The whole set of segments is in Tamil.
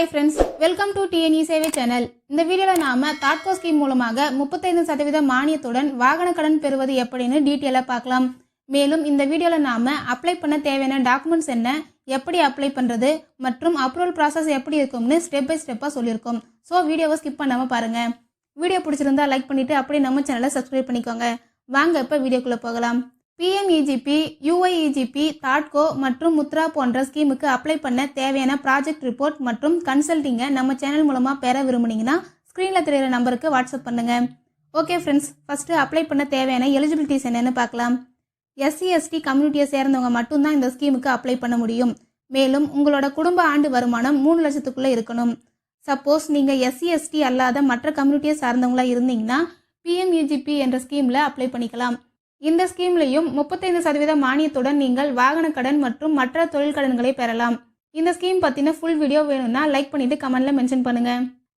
Hi friends welcome to TNE Sevai channel இந்த வீடியோவில் நாம தாட்கோ ஸ்கீம் மூலமாக முப்பத்தைந்து சதவீத மானியத்துடன் வாகன கடன் பெறுவது எப்படின்னு டீட்டெயிலாக பார்க்கலாம். மேலும் இந்த வீடியோவில் நாம அப்ளை பண்ண தேவையான டாக்குமெண்ட்ஸ் என்ன எப்படி அப்ளை பண்ணுறது மற்றும் அப்ரூவல் ப்ராசஸ் எப்படி இருக்கும்னு ஸ்டெப் பை ஸ்டெப்பாக சொல்லியிருக்கோம். ஸோ வீடியோவை ஸ்கிப் பண்ணாமல் பாருங்கள் வீடியோ பிடிச்சிருந்தா லைக் பண்ணிவிட்டு அப்படியே நம்ம சேனலை சப்ஸ்கிரைப் பண்ணிக்கோங்க. வாங்க இப்போ வீடியோக்குள்ளே போகலாம். பிஎம்இஜிபி யூஐஇஜிபி தாட்கோ மற்றும் முத்ரா போன்ற ஸ்கீமுக்கு அப்ளை பண்ண தேவையான ப்ராஜெக்ட் ரிப்போர்ட் மற்றும் கன்சல்டிங்கை நம்ம சேனல் மூலமாக பெற விரும்புனீங்கன்னா ஸ்க்ரீனில் தெரியிற நம்பருக்கு வாட்ஸ்அப் பண்ணுங்க. ஓகே ஃப்ரெண்ட்ஸ் ஃபஸ்ட்டு அப்ளை பண்ண தேவையான எலிஜிபிலிட்டிஸ் என்னென்னு பார்க்கலாம். எஸ்சி எஸ்டி கம்யூனிட்டியை சேர்ந்தவங்க மட்டும்தான் இந்த ஸ்கீமுக்கு அப்ளை பண்ண முடியும். மேலும் உங்களோட குடும்ப ஆண்டு வருமானம் மூணு லட்சத்துக்குள்ளே இருக்கணும். சப்போஸ் நீங்கள் எஸ்சி எஸ்டி அல்லாத மற்ற கம்யூனிட்டியை சார்ந்தவங்களா இருந்தீங்கன்னா பிஎம்இஜிபி என்ற ஸ்கீமில் அப்ளை பண்ணிக்கலாம். இந்த ஸ்கீம்லையும் முப்பத்தைந்து சதவீத மானியத்துடன் நீங்கள் வாகன கடன் மற்றும் மற்ற தொழில் கடன்களை பெறலாம். இந்த ஸ்கீம் பற்றின ஃபுல் வீடியோ வேணும்னா லைக் பண்ணிட்டு கமெண்ட்ல மென்ஷன் பண்ணுங்க.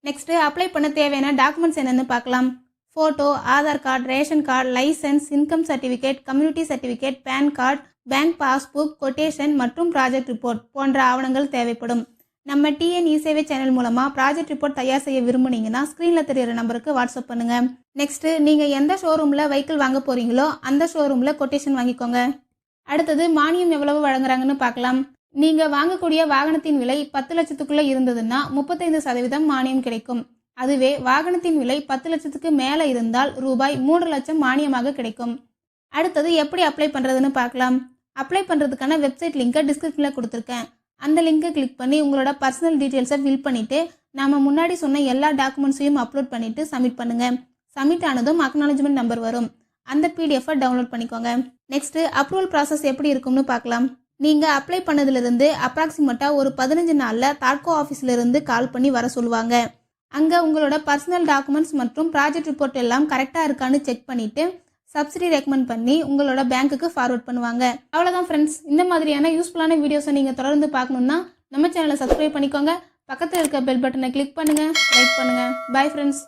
நெக்ஸ்ட் அப்ளை பண்ண தேவையான டாக்குமெண்ட்ஸ் என்னென்னு பார்க்கலாம். Photo Aadhaar card ration card licence income certificate community certificate PAN card bank passbook quotation மற்றும் ப்ராஜெக்ட் ரிப்போர்ட் போன்ற ஆவணங்கள் தேவைப்படும். நம்ம டிஎன் இசேவை சேவை சேனல் மூலமா ப்ராஜெக்ட் ரிப்போர்ட் தயார் செய்ய விரும்புனீங்கன்னா ஸ்க்ரீனில் தெரியிற நம்பருக்கு வாட்ஸ்அப் பண்ணுங்க. நெக்ஸ்ட் நீங்க எந்த ஷோரூம்ல வெஹிக்கிள் வாங்க போறீங்களோ அந்த ஷோரூம்ல கொட்டேஷன் வாங்கிக்கோங்க. அடுத்தது மானியம் எவ்வளவு வழங்குறாங்கன்னு பார்க்கலாம். நீங்க வாங்கக்கூடிய வாகனத்தின் விலை பத்து லட்சத்துக்குள்ள இருந்ததுன்னா முப்பத்தைந்து சதவீதம் மானியம் கிடைக்கும். அதுவே வாகனத்தின் விலை பத்து லட்சத்துக்கு மேல இருந்தால் ரூபாய் மூன்று லட்சம் மானியமாக கிடைக்கும். அடுத்தது எப்படி அப்ளை பண்றதுன்னு பார்க்கலாம். அப்ளை பண்றதுக்கான வெப்சைட் லிங்கை டிஸ்கிரிப்ஷன்ல கொடுத்துருக்கேன். அந்த லிங்கை கிளிக் பண்ணி உங்களோட பர்சனல் டீட்டெயில்ஸை ஃபில் பண்ணிவிட்டு நம்ம முன்னாடி சொன்ன எல்லா டாக்குமெண்ட்ஸையும் அப்லோட் பண்ணிவிட்டு சப்மிட் பண்ணுங்க. சப்மிட் ஆனதும் அக்னாலஜ்மெண்ட் நம்பர் வரும். அந்த பிடிஎஃபை டவுன்லோட் பண்ணிக்கோங்க. நெக்ஸ்ட்டு அப்ரூவல் ப்ராசஸ் எப்படி இருக்கும்னு பார்க்கலாம். நீங்கள் அப்ளை பண்ணதுலேருந்து அப்ராக்சிமேட்டாக ஒரு பதினஞ்சு நாளில் தாட்கோ ஆஃபீஸ்லேருந்து கால் பண்ணி வர சொல்லுவாங்க. அங்கே உங்களோட பர்சனல் டாக்குமெண்ட்ஸ் மற்றும் ப்ராஜெக்ட் ரிப்போர்ட் எல்லாம் கரெக்டாக இருக்கான்னு செக் பண்ணிவிட்டு சப்சிடி ரெக்கமெண்ட் பண்ணி உங்களோட பேங்க்குக்கு ஃபார்வர்ட் பண்ணுவாங்க. அவ்வளோதான் ஃப்ரெண்ட்ஸ் இந்த மாதிரியான யூஸ்ஃபுல்லான வீடியோஸை நீங்கள் தொடர்ந்து பார்க்கணுன்னா நம்ம சேனலை சப்ஸ்கிரைப் பண்ணிக்கோங்க. பக்கத்தில் இருக்க பெல் பட்டனை கிளிக் பண்ணுங்கள் லைக் பண்ணுங்கள் பாய் ஃப்ரெண்ட்ஸ்